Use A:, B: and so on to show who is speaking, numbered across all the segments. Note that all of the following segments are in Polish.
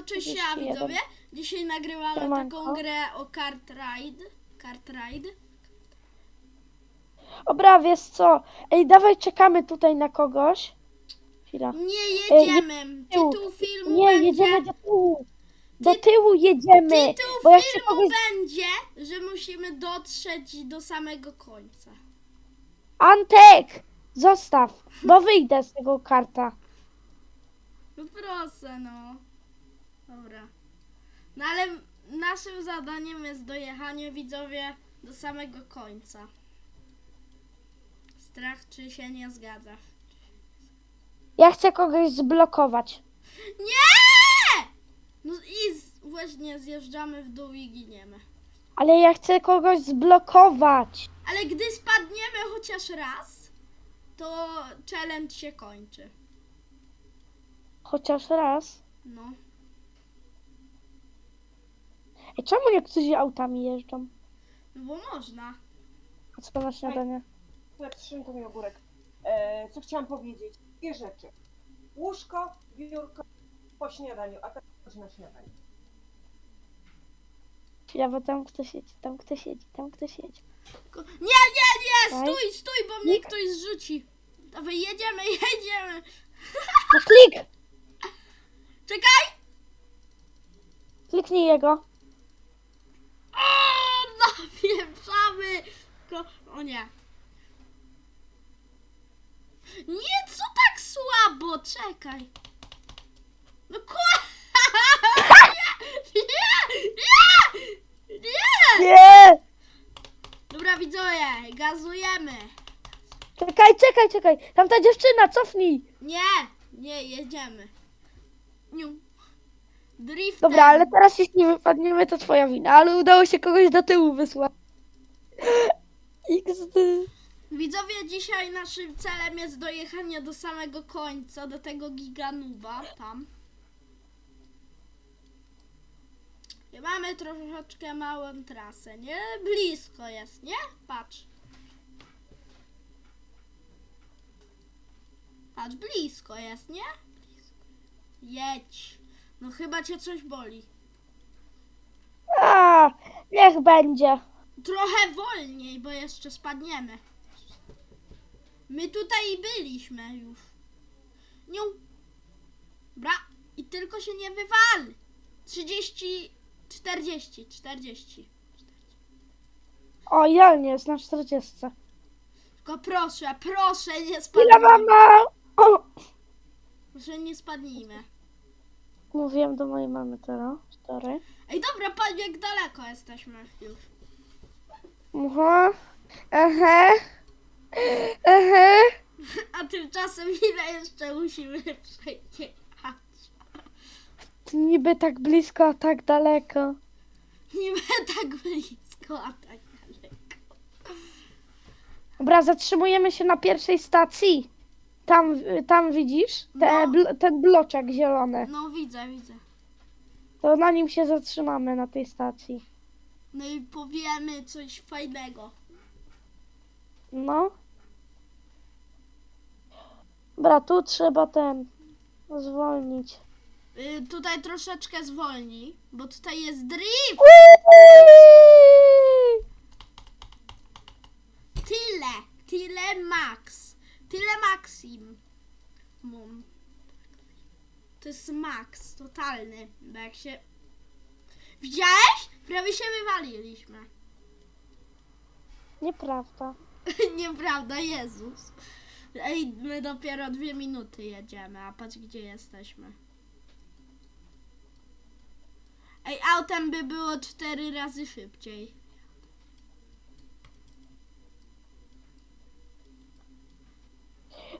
A: No cześć ja
B: 41.
A: widzowie. Dzisiaj nagrywamy taką grę o kart ride. Kart ride.
B: Dobra, wiesz co? Ej, dawaj czekamy tutaj na kogoś. Chwila.
A: Nie jedziemy.
B: tyłu.
A: Tytuł filmu
B: Nie,
A: będzie.
B: jedziemy do tyłu. Do
A: Ty-
B: tyłu jedziemy.
A: Tytuł
B: Bo ja
A: filmu
B: kogoś...
A: będzie, że musimy dotrzeć do samego końca.
B: Antek! Zostaw, bo wyjdę z tego karta.
A: No proszę, no. Dobra. No ale naszym zadaniem jest dojechanie widzowie do samego końca. Strach czy się nie zgadza?
B: Ja chcę kogoś zblokować.
A: Nie! No i z, właśnie zjeżdżamy w dół i giniemy.
B: Ale ja chcę kogoś zblokować.
A: Ale gdy spadniemy chociaż raz, to challenge się kończy.
B: Chociaż raz.
A: No.
B: Ej, czemu niektórzy autami jeżdżą?
A: No bo można.
B: A co to na śniadanie?
C: Chleb z szynką i ogórek. E, co chciałam powiedzieć? Dwie rzeczy. Łóżko, biurko po śniadaniu, a teraz chodź na śniadanie.
B: Chwila, bo tam ktoś siedzi, tam ktoś siedzi, tam ktoś siedzi.
A: Ko- Nie, nie, nie!
B: Daj.
A: Stój, stój, bo mnie
B: Nie.
A: ktoś zrzuci. Dawaj, jedziemy, jedziemy.
B: No klik!
A: Czekaj!
B: Kliknij jego.
A: O, napieprzamy! Ko- O nie. Nie, co tak słabo? Czekaj. No ku... Nie, nie, nie, nie!
B: Nie!
A: Dobra, widzowie, gazujemy.
B: Czekaj, czekaj, czekaj. Tam ta dziewczyna, cofnij.
A: Nie, nie, jedziemy. Niu. Drift.
B: Dobra, ale teraz jeśli wypadniemy, to twoja wina. Ale udało się kogoś do tyłu wysłać. XD.
A: Widzowie, dzisiaj naszym celem jest dojechanie do samego końca, do tego giganuba tam. I mamy troszeczkę małą trasę, nie? Blisko jest, nie? Patrz. Patrz, blisko jest, nie? Jedź. No chyba cię coś boli.
B: A, niech będzie.
A: Trochę wolniej, bo jeszcze spadniemy. My tutaj byliśmy już. Niu. Bra. I tylko się nie wywal. 30, 40, 40.
B: O, idealnie, jest na 40.
A: Tylko proszę, proszę nie
B: Ile
A: spadnijmy.
B: mama? O,
A: Proszę nie spadnijmy.
B: Mówiłem do mojej mamy teraz. Cztery.
A: Ej, dobra, patrz jak daleko jesteśmy już.
B: Aha. Aha. Aha.
A: A tymczasem ile jeszcze musimy przejechać?
B: Niby tak blisko, a tak daleko.
A: Niby tak blisko, a tak daleko.
B: Dobra, zatrzymujemy się na pierwszej stacji. Tam, tam widzisz? Te,
A: No.
B: bl- ten bloczek zielony.
A: No widzę, widzę.
B: To na nim się zatrzymamy na tej stacji.
A: No i powiemy coś fajnego.
B: No. Dobra, tu trzeba ten zwolnić.
A: Y, tutaj troszeczkę zwolni, bo tutaj jest drift. Tyle, tyle max. Tyle maksim. Mum. To jest max, totalny. Bo jak się... Widziałeś? Prawie się wywaliliśmy.
B: Nieprawda.
A: Nieprawda, Jezus. Ej, my dopiero dwie minuty jedziemy, a patrz gdzie jesteśmy. Ej, autem by było cztery razy szybciej.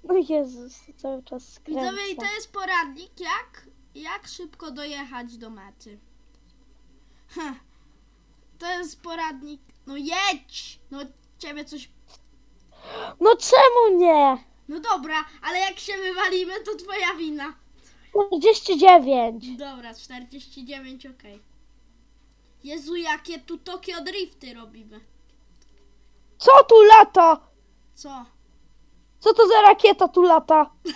B: No Jezus, cały czas skręca.
A: Widzowie, i to jest poradnik, jak, jak szybko dojechać do mety. Heh. To jest poradnik. No jedź! No ciebie coś.
B: No czemu nie?
A: No dobra, ale jak się wywalimy, to twoja wina.
B: 49.
A: Dobra, 49, okej. Jezu, jakie tu Tokio Drifty robimy.
B: Co tu lata?
A: Co?
B: Co to za rakieta tu lata?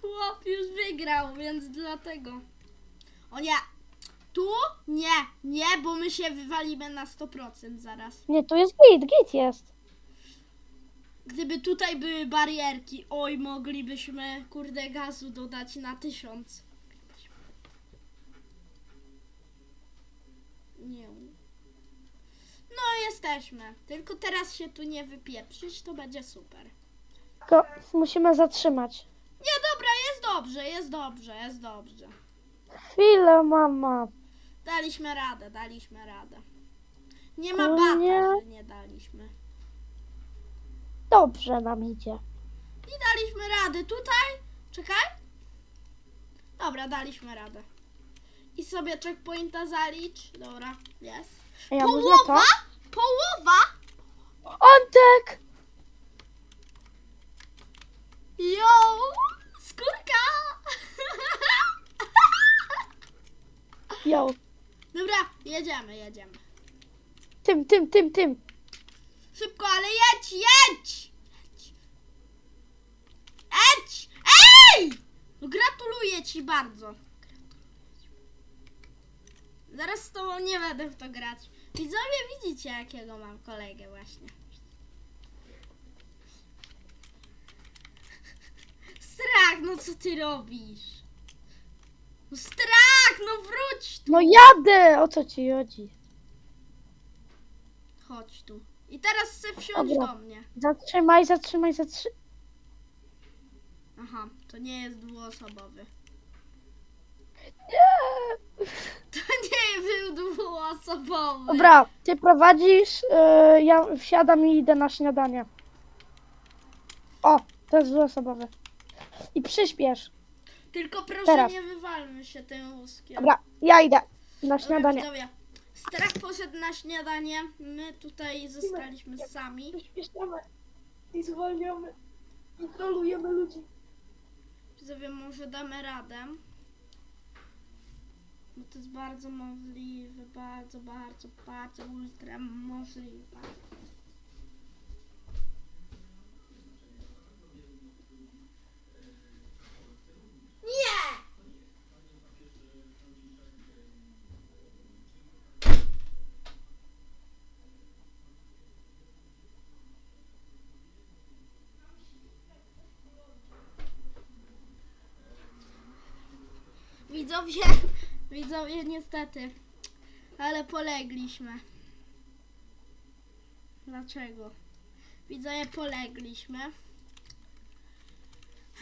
A: Chłop już wygrał, więc dlatego. O nie! Tu? Nie, nie, bo my się wywalimy na 100% zaraz.
B: Nie, tu jest git, git jest.
A: Gdyby tutaj były barierki, oj, moglibyśmy, kurde, gazu dodać na 1000. Nie. No, jesteśmy. Tylko teraz się tu nie wypieprzyć, to będzie super.
B: Tylko musimy zatrzymać.
A: Nie, dobra, jest dobrze, jest dobrze, jest dobrze.
B: Chwilę, mama.
A: Daliśmy radę, daliśmy radę. Nie ma
B: O
A: bata,
B: nie.
A: że nie daliśmy.
B: Dobrze nam idzie.
A: I daliśmy radę. Tutaj? Czekaj. Dobra, daliśmy radę. I sobie checkpointa zalicz. Dobra, jest.
B: Ja?
A: Połowa? Połowa?
B: Antek!
A: Jo! Skórka!
B: Jo.
A: Dobra, jedziemy, jedziemy.
B: Tym, tym, tym, tym.
A: Szybko, ale jedź, jedź! Jedź! Jedź! Ej! No gratuluję ci bardzo. Zaraz z tobą nie będę w to grać. Widzowie, widzicie jakiego mam kolegę właśnie. Strach, no co ty robisz? No strach, no wróć tu.
B: No jadę! O co ci chodzi?
A: Chodź tu. I teraz chcę wsiąść
B: Dobra.
A: do mnie.
B: Zatrzymaj, zatrzymaj, zatrzymaj.
A: Aha, to nie jest dwuosobowy.
B: Nie.
A: To nie był dwuosobowy.
B: Dobra, ty prowadzisz, yy, ja wsiadam i idę na śniadanie. O, to jest dwuosobowe. I przyspiesz.
A: Tylko proszę
B: Teraz.
A: nie wywalmy się tym wózkiem.
B: Dobra, ja idę na
A: Dobra,
B: śniadanie.
A: widzowie. Strach poszedł na śniadanie. My tutaj zostaliśmy sami.
B: Przyspieszamy i zwalniamy i trolujemy ludzi.
A: Widzowie, może damy radę. Bo to jest bardzo możliwe, bardzo, bardzo, bardzo ultra możliwe. Widzowie, widzowie niestety, ale polegliśmy. Dlaczego? Widzowie polegliśmy.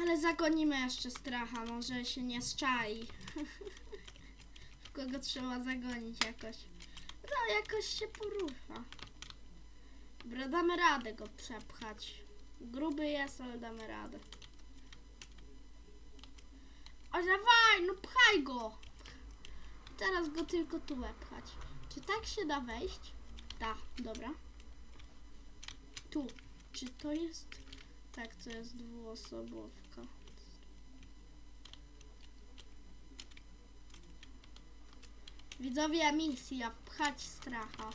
A: Ale zagonimy jeszcze stracha, może się nie zczai. W kogo trzeba zagonić jakoś. No jakoś się porusza. Dobra, damy radę go przepchać. Gruby jest, ale damy radę. O dawaj, no pchaj go! Teraz go tylko tu wepchać. Czy tak się da wejść? Da, dobra. Tu. Czy to jest... Tak, to jest dwuosobowka. Widzowie, misja. Pchać stracha.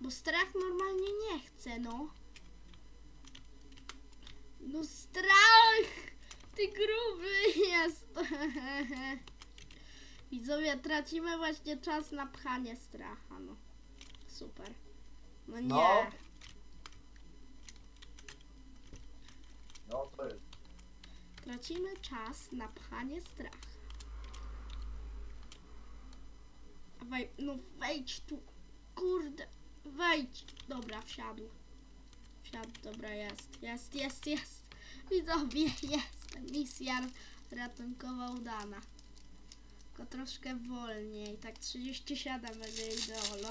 A: Bo strach normalnie nie chce, no. No strach! Ty gruby jest. Widzowie, tracimy właśnie czas na pchanie stracha, no. Super. No nie.
D: No. No to jest.
A: Tracimy czas na pchanie stracha. Wej, no wejdź tu. Kurde. Wejdź. Dobra, wsiadł. Wsiadł, dobra, jest. Jest, jest, jest. Widzowie, jest. Misja ratunkowa udana. Tylko troszkę wolniej. Tak 37 będzie ideolo.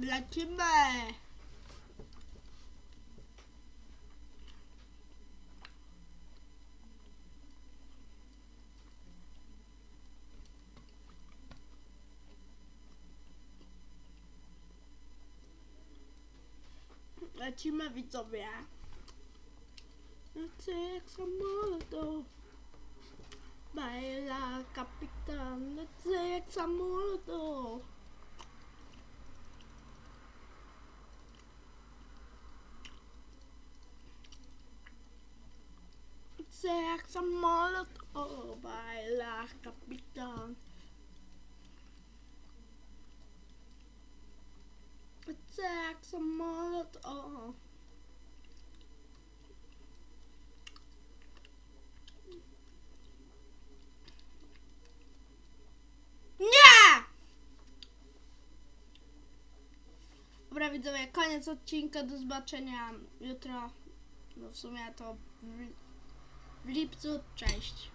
A: Lecimy! Lecimy widzowie. Lecę jak samolot. Baila kapitan. Lecę jak samolot. Lecę jak samolot. O, baila kapitan. Lecę jak samolot. O. Nie! Dobra widzowie, koniec odcinka, do zobaczenia jutro. No w sumie to w, w lipcu, cześć.